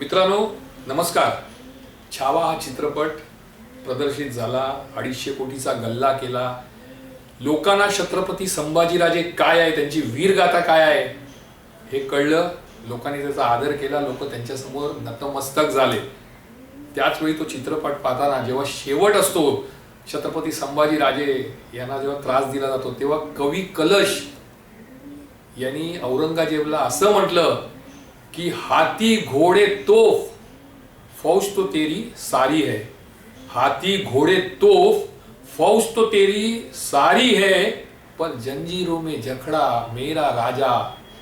मित्रांनो नमस्कार. छावा हा चित्रपट प्रदर्शित झाला अडीचशे कोटीचा गल्ला केला. लोकांना छत्रपती संभाजीराजे काय आहे त्यांची वीरगाथा काय आहे हे कळलं. लोकांनी त्याचा आदर केला लोक त्यांच्यासमोर नतमस्तक झाले. त्याच वेळी तो चित्रपट पाहताना जेव्हा शेवट असतो छत्रपती संभाजीराजे यांना जेव्हा त्रास दिला जातो तेव्हा कवी कलश यांनी औरंगजेबला असं म्हटलं कि हाथी घोड़े तोफ। फौज तो तेरी सारी है। हाथी घोड़े तोफ फौज तो तेरी सारी है। पर जंजीरों में जखड़ा मेरा राजा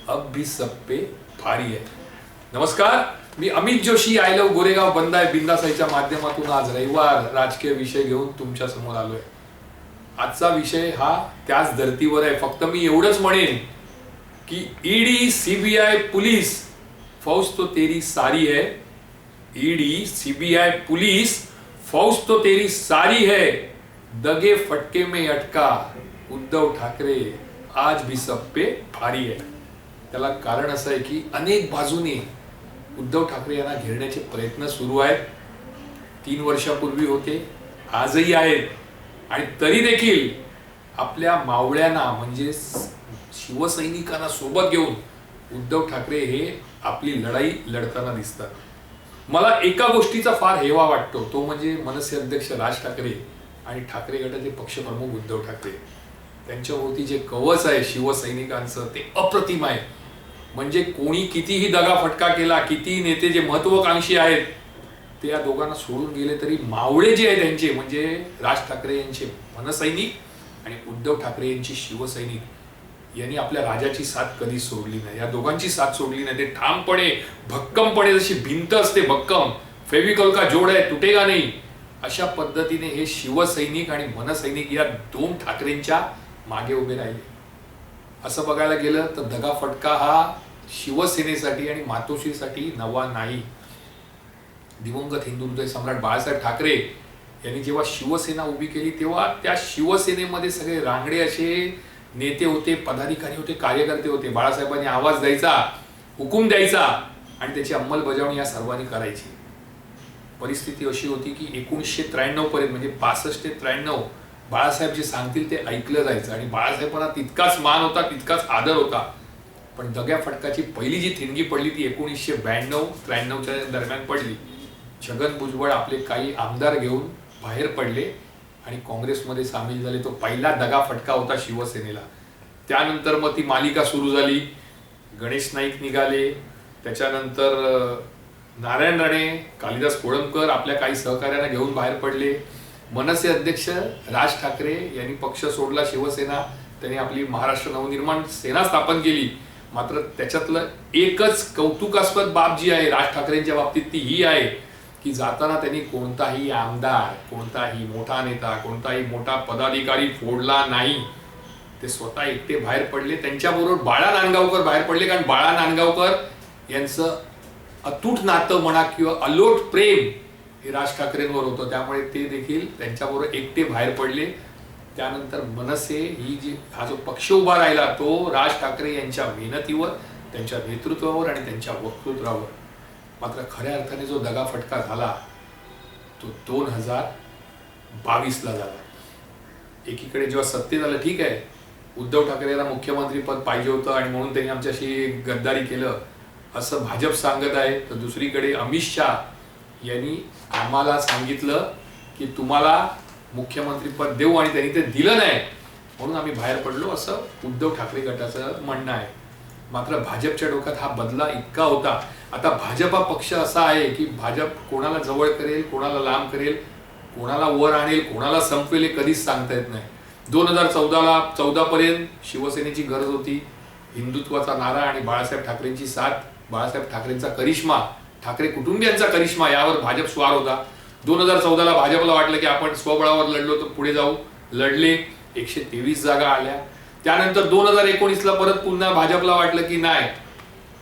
अब भी सब पे भारी है। नमस्कार मी अमित जोशी आय लव गोरेगाव बंदाय बिंदासाईच्या माध्यमातून आज रविवार राजकीय विषय घेऊन तुमच्यासमोर आलोय. आजचा विषय हा त्याच धर्तीवर आहे. फक्त मी एवढंच म्हणेन की ईडी सीबीआई पुलिस फौज तो तेरी सारी है। ईडी सीबीआई पुलिस फौज तो तेरी सारी है। दगे फटके में अटका उद्धव ठाकरे आज भी सब पे भारी है। त्याला कारण असं आहे की अनेक बाजूने उद्धव ठाकरे यांना घेरण्याचे प्रयत्न सुरू आहेत. तीन वर्षापूर्वी होते आजही आहेत. आणि तरी देखील आपल्या मावळ्यांना म्हणजे शिवसैनिकांना सोबत घेऊन उद्धव ठाकरे हे आपली लढाई लढताना दिसतात. मला एका गोष्टीचा फार हेवा वाटतो तो म्हणजे मनसे अध्यक्ष राज ठाकरे आणि ठाकरे गटाचे पक्षप्रमुख उद्धव ठाकरे. त्यांच्याभोवती जे कवच आहे शिवसैनिकांचं ते अप्रतिम आहे. म्हणजे कोणी कितीही दगा फटका केला कितीही नेते जे महत्वाकांक्षी आहेत ते या दोघांना सोडून गेले तरी मावळे जे आहे त्यांचे म्हणजे राज ठाकरे यांचे मनसैनिक आणि उद्धव ठाकरे यांची शिवसैनिक यांनी आपल्या राजाची साथ कधी सोडली नाही. या दोघांची साथ सोडली नाही. ते ठामपणे भक्कमपणे जशी भिंत असते भक्कम फेविकॉल का जोड आहे तुटेगा नाही अशा पद्धतीने हे शिवसैनिक आणि मनसैनिक या दोन ठाकरेंच्या मागे उभे राहिले. असं बघायला गेलं तर दगाफटका हा शिवसेनेसाठी आणि मातोश्रीसाठी नवा नाही. दिवंगत हिंदू हृदय सम्राट बाळासाहेब ठाकरे यांनी जेव्हा शिवसेना उभी केली तेव्हा त्या शिवसेनेमध्ये सगळे रांगडे असे नेते होते पदाधिकारी होते कार्यकर्ते होते. बाळासाहेबांनी आवाज द्यायचा हुकूम द्यायचा आणि त्याची अंमलबजावणी या सर्वांनी करायची. परिस्थिती अशी होती की एकोणीसशे त्र्याण्णव पर्यंत म्हणजे पासष्ट ते त्र्याण्णव बाळासाहेब जे सांगतील ते ऐकलं जायचं. आणि बाळासाहेबांना तितकाच मान होता तितकाच आदर होता. पण दग्या फटकाची पहिली जी थिणगी पडली ती एकोणीसशे ब्याण्णव त्र्याण्णवच्या दरम्यान पडली. छगन भुजबळ आपले काही आमदार घेऊन बाहेर पडले. आणि काँग्रेसमध्ये सामील झाले तो पहिला दगा फटका होता शिवसेनेला. त्यानंतर मग ती मालिका सुरू झाली. गणेश नाईक निघाले. त्याच्यानंतर नारायण राणे कालिदास कोळंबकर आपल्या काही सहकार्यांना घेऊन बाहेर पडले. मनसे अध्यक्ष राज ठाकरे यांनी पक्ष सोडला शिवसेना. त्यांनी आपली महाराष्ट्र नवनिर्माण सेना स्थापन केली. मात्र त्याच्यातलं एकच कौतुकास्पद बाब जी आहे राज ठाकरेंच्या बाबतीत ती ही आहे. की जाताना त्यांनी कोणताही आमदार कोणताही मोठा नेता कोणताही मोठा पदाधिकारी फोडला नाही. ते स्वतः एकटे बाहेर पडले. त्यांच्याबरोबर बाळा नांदगावकर बाहेर पडले कारण बाळा नांदगावकर यांचं अतूट नातं म्हणा किंवा अलोट प्रेम हे राज ठाकरेंवर होतं. त्यामुळे ते देखील त्यांच्याबरोबर एकटे बाहेर पडले. त्यानंतर मनसे ही जी हा जो पक्ष उभा राहिला तो राज ठाकरे यांच्या मेहनतीवर त्यांच्या नेतृत्वावर आणि त्यांच्या वक्तृत्वावर. मात्र खऱ्या अर्थाने जो दगाफटका झाला तो दोन हजार बावीसला झाला. एकीकडे जेव्हा सत्तेत आलं ठीक आहे उद्धव ठाकरे यांना मुख्यमंत्री पद पाहिजे होतं आणि म्हणून त्यांनी आमच्याशी गद्दारी केलं असं भाजप सांगत आहे. तर दुसरीकडे अमित शाह यांनी आम्हाला सांगितलं की तुम्हाला मुख्यमंत्री पद देऊ आणि त्यांनी ते दिलं नाही. म्हणून आम्ही बाहेर पडलो असं उद्धव ठाकरे गटाचं म्हणणं आहे. मात्र भाजपच्या डोक्यात हा बदला इतका होता. आता भाजप हा पक्ष असा आहे की भाजप कोणाला जवळ करेल कोणाला लांब करेल कोणाला वर आणेल कोणाला संपवेल हे कधीच सांगता येत नाही. दोन हजार चौदाला चौदापर्यंत शिवसेनेची गरज होती. हिंदुत्वाचा नारा आणि बाळासाहेब ठाकरेंची साथ बाळासाहेब ठाकरेंचा करिश्मा ठाकरे कुटुंबियांचा करिश्मा यावर भाजप स्वार होता. दोन हजार चौदाला भाजपला वाटलं की आपण स्वबळावर लढलो तर पुढे जाऊ. लढले एकशे तेवीस जागा आल्या. त्यानंतर दोन हजार एकोणीसला परत पुन्हा भाजपला वाटलं की नाही.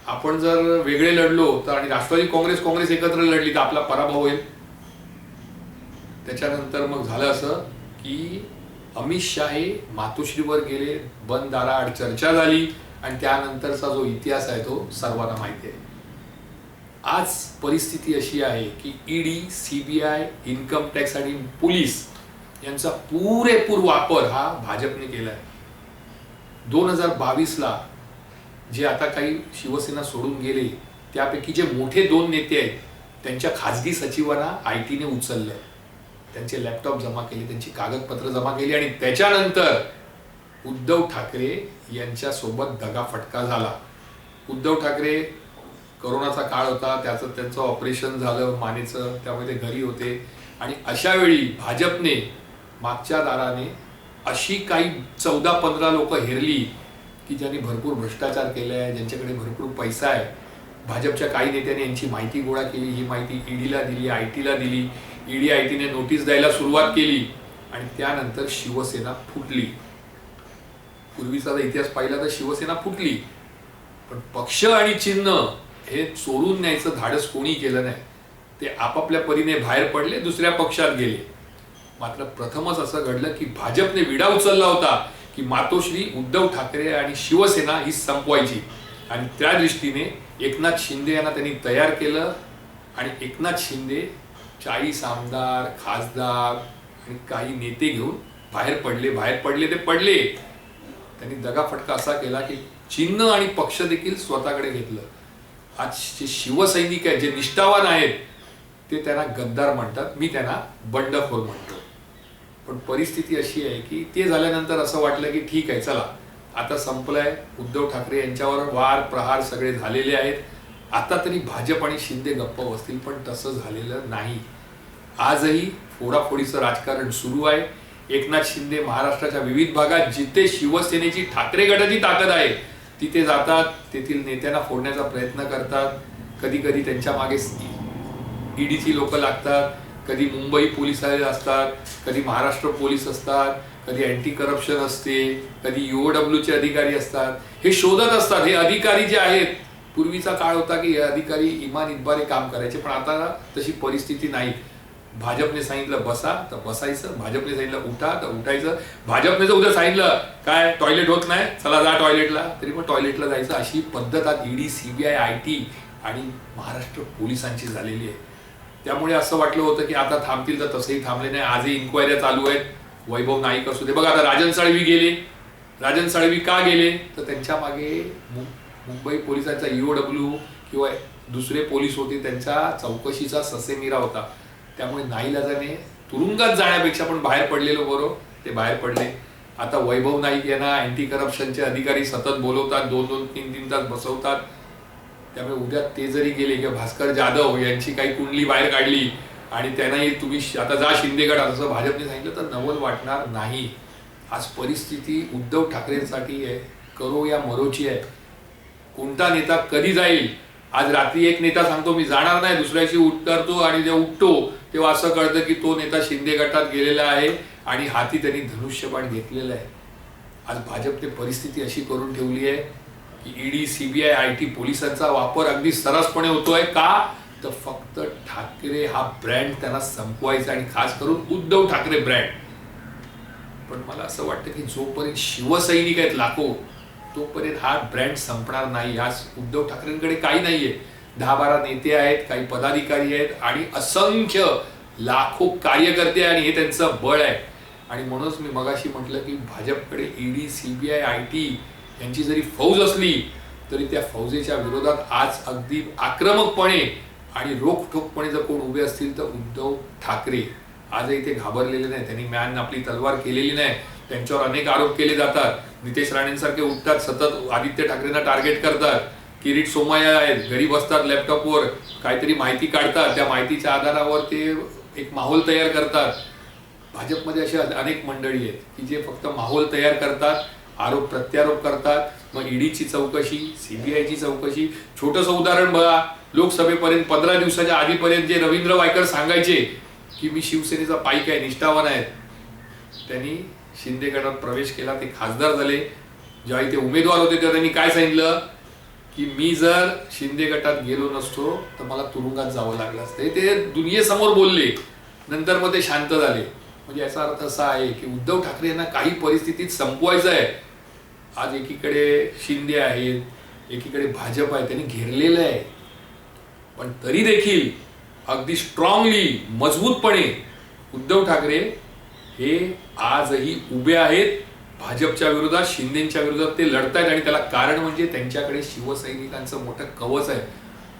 आपण जर वेगळे लढलो तर आणि राष्ट्रवादी काँग्रेस काँग्रेस एकत्र लढली तर आपला पराभव होईल. त्याच्यानंतर मग झालं असं की अमित शाह हे मातोश्रीवर गेले बंद दाराआड चर्चा झाली आणि त्यानंतरचा जो इतिहास आहे तो सर्वांना माहिती आहे. आज परिस्थिती अशी आहे की ईडी सीबीआय इन्कम टॅक्स आणि पोलीस यांचा पुरेपूर वापर हा भाजपने केला आहे. दोन हजार बावीसला जे आता काही शिवसेना सोडून गेले त्यापैकी जे मोठे दोन नेते आहेत त्यांच्या खाजगी सचिवांना आय टीने उचललं त्यांचे लॅपटॉप जमा केले त्यांची कागदपत्र जमा केली आणि त्याच्यानंतर उद्धव ठाकरे यांच्यासोबत दगाफटका झाला. उद्धव ठाकरे करोनाचा काळ होता त्याचं त्यांचं ऑपरेशन झालं मानेचं त्यामुळे ते घरी होते. आणि अशावेळी भाजपने मागच्या दाराने अशी काही चौदा पंधरा लोक हेरली की ज्यांनी भरपूर भ्रष्टाचार केले आहे ज्यांच्याकडे भरपूर पैसा आहे. भाजपच्या काही नेत्यांनी यांची माहिती गोळा केली ही माहिती ईडीला दिली आय टीला दिली. ईडी आय टीने नोटीस द्यायला सुरुवात केली आणि त्यानंतर शिवसेना फुटली. पूर्वीचा जर इतिहास पाहिला तर शिवसेना फुटली. पण पक्ष आणि चिन्ह हे चोरून न्यायचं धाडस कोणी केलं नाही. ते आपापल्या परीने बाहेर पडले दुसऱ्या पक्षात गेले. मात्र प्रथमच असं घडलं की भाजपने विडा उचलला होता की मातोश्री उद्धव ठाकरे आणि शिवसेना ही संपवायची. आणि त्या दृष्टीने एकनाथ शिंदे यांना त्यांनी तयार केलं आणि एकनाथ शिंदे चाळीस आमदार खासदार आणि काही नेते घेऊन बाहेर पडले. बाहेर पडले ते पडले. त्यांनी दगाफटका असा केला की चिन्ह आणि पक्ष देखील स्वतःकडे घेतलं. आज जे शिवसैनिक आहेत जे निष्ठावान आहेत ते त्यांना गद्दार म्हणतात. मी त्यांना बंडखोर म्हणतो. पण परिस्थिती अशी आहे की ते झाल्यानंतर असं वाटलं की ठीक आहे चला. आता संपलंय उद्धव ठाकरे यांच्यावर वार प्रहार सगळे झालेले आहेत. आता तरी भाजप आणि शिंदे गप्प बसतील पण तसं झालेलं नाही. आजही फोडाफोडीचं राजकारण सुरू आहे. एकनाथ शिंदे महाराष्ट्राच्या विविध भागात जिथे शिवसेनेची ठाकरे गटाची ताकद आहे तिथे जातात तेथील नेत्यांना फोडण्याचा प्रयत्न करतात. कधी कधी त्यांच्या मागे ईडीची लोक लागतात. कधी मुंबई पोलीस असतात कधी महाराष्ट्र पोलीस असतात कधी अँटी करप्शन असते कधी यू डब्ल्यूचे अधिकारी असतात. हे शोधत असतात. हे अधिकारी जे आहेत पूर्वीचा काळ होता की हे अधिकारी इमान इतबारे काम करायचे पण आता तशी परिस्थिती नाही. भाजपने सांगितलं बसा. तर बसायचं. भाजपने सांगितलं उठा. तर उठायचं. भाजपने जर उद्या सांगितलं काय टॉयलेट होत नाही? चला जा टॉयलेटला तरी मग टॉयलेटला जायचं अशी पद्धत आज ईडी सीबीआय आय टी आणि महाराष्ट्र पोलिसांची झालेली आहे. त्यामुळे असं वाटलं होतं की आता थांबतील तर तसंही थांबले नाही. आजही इन्क्वायऱ्या चालू आहेत. वैभव नाईक असू दे. बघा आता राजन साळवी गेले. राजन साळवी का गेले? तर त्यांच्या मागे मुंबई पोलिसांचा ईओडब्ल्यू किंवा दुसरे पोलीस होते त्यांच्या चौकशीचा ससेमिरा होता. त्यामुळे नाईलाजाने तुरुंगात जाण्यापेक्षा पण बाहेर पडलेलो बरोबर ते बाहेर पडले. आता वैभव नाईक यांना अँटी करप्शनचे अधिकारी सतत बोलवतात. दोन दोन तीन तीन तास बसवतात. त्यामुळे उद्या ते जरी गेले किंवा भास्कर जाधव यांची काही कुंडली बाहेर काढली आणि त्यांनाही तुम्ही आता जा शिंदेगड असं भाजपने सांगितलं तर नवल वाटणार नाही. आज परिस्थिती उद्धव ठाकरेंसाठी आहे करो या मरोची आहे. कोणता नेता कधी जाईल? आज रात्री एक नेता सांगतो मी जाणार नाही दुसऱ्याशी उतरतो आणि जेव्हा उठतो तेव्हा असं कळतं की तो नेता शिंदे गटात गेलेला आहे आणि हाती त्यांनी धनुष्यबाण घेतलेलं आहे. आज भाजपने परिस्थिती अशी करून ठेवली आहे ईडी सीबीआय आय टी पोलिसांचा वापर अगदी सरसपणे होतोय का? तर फक्त ठाकरे हा ब्रँड त्यांना संपवायचा आणि खास करून उद्धव ठाकरे ब्रँड. पण मला असं वाटतं की जोपर्यंत शिवसैनिक आहेत लाखो तोपर्यंत हा ब्रँड संपणार नाही. आज उद्धव ठाकरेंकडे काही नाहीये. दहा बारा नेते आहेत काही पदाधिकारी आहेत आणि असंख्य लाखो कार्यकर्ते आणि हे त्यांचं बळ आहे. आणि म्हणूनच मी मगाशी म्हटलं की भाजपकडे ईडी सीबीआय आय टी यांची जरी फौज असली तरी त्या फौजेच्या विरोधात आज अगदी आक्रमकपणे आणि रोखठोकपणे जर कोण उभे असतील तर उद्धव ठाकरे. आजही ते घाबरलेले नाही त्यांनी मॅन आपली तलवार केलेली नाही. त्यांच्यावर अनेक आरोप केले जातात. नितेश राणेंसारखे उठतात सतत आदित्य ठाकरेंना टार्गेट करतात. किरीट सोमय्या आहेत घरी बसतात लॅपटॉपवर काहीतरी माहिती काढतात. त्या माहितीच्या आधारावर ते एक माहोल तयार करतात. भाजपमध्ये असे अनेक मंडळी आहेत की जे फक्त माहोल तयार करतात आरोप प्रत्यारोप करतात. मग ईडीची चौकशी सीबीआयची चौकशी. छोटंसं उदाहरण बघा. लोकसभेपर्यंत पंधरा दिवसाच्या आधीपर्यंत जे रवींद्र वायकर सांगायचे की मी शिवसेनेचा पाईक आहे निष्ठावान आहेत त्यांनी शिंदे गटात प्रवेश केला. ते खासदार झाले. जेव्हा ते उमेदवार होते तेव्हा त्यांनी काय सांगितलं? की मी जर शिंदे गटात गेलो नसतो तर मला तुरुंगात जावं लागलं असतं. ते दुनियेसमोर बोलले. नंतर मग ते शांत झाले. म्हणजे याचा अर्थ असा आहे की उद्धव ठाकरे यांना काही परिस्थितीत संपवायचं आहे. आज एकीकडे शिंदे आहेत एकीकडे भाजप आहे त्यांनी घेरलेलं आहे. पण तरी देखील अगदी स्ट्रॉंगली मजबूतपणे उद्धव ठाकरे हे आजही उभे आहेत. भाजपच्या विरोधात शिंदेच्या विरोधात ते लढतायत आणि त्याला कारण म्हणजे त्यांच्याकडे शिवसैनिकांचं मोठं कवच आहे.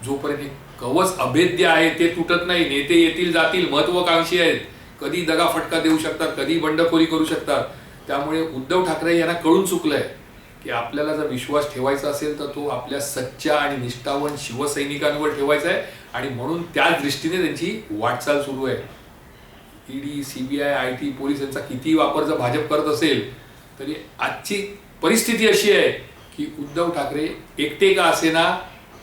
जोपर्यंत कवच अभेद्य आहे ते तुटत नाही. नेते येतील जातील महत्वाकांक्षी आहेत. कधी दगा फटका देऊ शकतात कधी बंडखोरी करू शकतात. त्यामुळे उद्धव ठाकरे यांना कळून चुकलंय. की आपल्याला जर विश्वास ठेवायचा असेल तर तो आपल्या सच्च्या आणि निष्ठावान शिवसैनिकांवर ठेवायचा आहे. आणि म्हणून त्याच दृष्टीने त्यांची वाटचाल सुरू आहे. ED CBI I T police यांचा किती वापर जर भाजप करत असेल तरी आजची परिस्थिती अशी आहे की उद्धव ठाकरे एकटे का असेना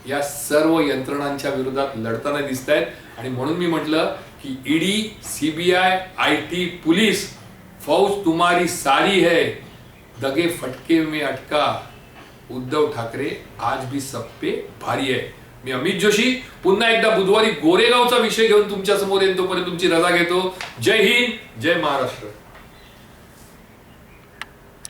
या सर्व यंत्रणांच्या विरोधात लढताना दिसत आहेत. आणि म्हणून मी म्हटलं की ED CBI I T police फौज तुम्हारी सारी है. दगे फटके में अटका उद्धव ठाकरे आज भी सब पे भारी आहे मी अमित जोशी पुन्हा एकदा बुधवारी गोरेगावचा विषय घेऊन तुमच्यासमोर येईन तोपर्यंत तुमची रजा घेतो. जय हिंद जय महाराष्ट्र.